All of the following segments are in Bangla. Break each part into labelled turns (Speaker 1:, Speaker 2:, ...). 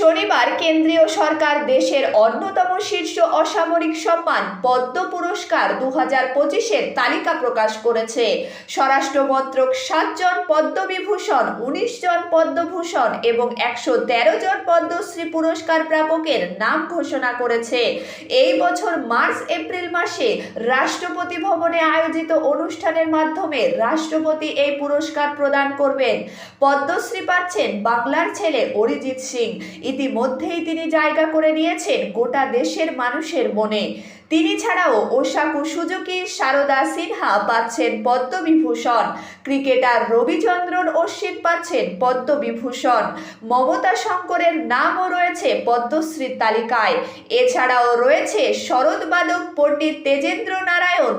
Speaker 1: শনিবার কেন্দ্রীয় সরকার দেশের অন্যতম শীর্ষ অসামরিক সম্মান পদ্ম পুরস্কার দু হাজার পঁচিশের তালিকা প্রকাশ করেছে। স্বরাষ্ট্র মন্ত্রক সাতজন পদ্মবিভূষণ উনিশ জন পদ্মভূষণ এবং একশো তেরো জন পদ্মশ্রী পুরস্কার প্রাপকের নাম ঘোষণা করেছে। এই বছর মার্চ এপ্রিল মাসে রাষ্ট্রপতি ভবনে আয়োজিত অনুষ্ঠানের মাধ্যমে রাষ্ট্রপতি এই পুরস্কার প্রদান করবেন। পদ্মশ্রী পাচ্ছেন বাংলার ছেলে অরিজিৎ সিং। ইতিমধ্যেই তিনি জায়গা করে নিয়েছেন গোটা দেশের মানুষের মনে। তিনি ছাড়াও ওসাকু সুজুকি, সারদা সিনহা পাচ্ছেন পদ্মবিভূষণ। ক্রিকেটার রবিচন্দ্রন অশ্বিন পাচ্ছেন পদ্মবিভূষণ। মমতা শঙ্করের নামও রয়েছে পদ্মশ্রীর তালিকায়। এছাড়াও রয়েছে শরৎ বাদক পণ্ডিত তেজেন্দ্র নারায়ণ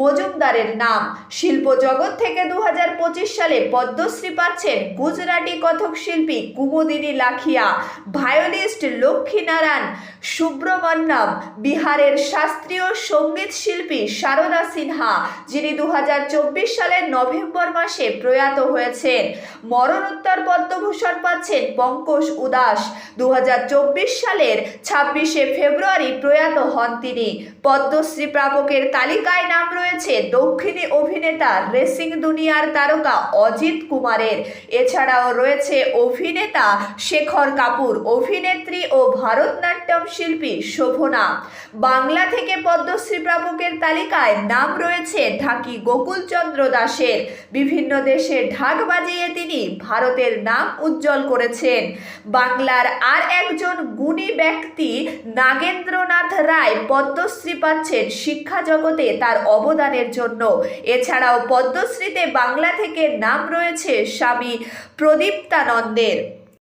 Speaker 1: মজুমদারের নাম। শিল্প জগৎ থেকে দু হাজার পঁচিশ সালে পদ্মশ্রী পাচ্ছেন গুজরাটি কথক শিল্পী কুমুদিনী লাখিয়া। ভায়োলিস্ট লক্ষ্মীনারায়ণ সুব্রমণ্যম, বিহারের শাস্ত্রীয় সংগীত শিল্পী সারদা সিনহা, যিনি দু হাজার চব্বিশ সালের নভেম্বর মাসে প্রয়াত হয়েছেন। মরণোত্তর পদ্মভূষণ পাচ্ছেন পঙ্কজ উদাস। দু হাজার চব্বিশ সালের ছাব্বিশে ফেব্রুয়ারি প্রয়াত হন তিনি। পদ্মশ্রী প্রাপকের তালিকায় নাম রয়েছে দক্ষিণী অভিনেতা রেসিং দুনিয়ার তারকা অজিত কুমারের। এছাড়াও রয়েছে অভিনেতা শেখর কাপুর, অভিনেত্রী ও ভারতনাট্যম শিল্পী শোভনা। বাংলা থেকে পদ্মশ্রী প্রাপকের তালিকায় নাম রয়েছে ঢাকি গোকুলচন্দ্র দাসের। বিভিন্ন দেশে ঢাক বাজিয়ে তিনি ভারতের নাম উজ্জ্বল করেছেন। বাংলার আর একজন গুণী ব্যক্তি নাগেন্দ্রনাথ রায় পদ্মশ্রী পাচ্ছেন শিক্ষা জগতে তার অবদানের জন্য। এছাড়াও পদ্মশ্রীতে বাংলা থেকে নাম রয়েছে স্বামী প্রদীপ্তানন্দের।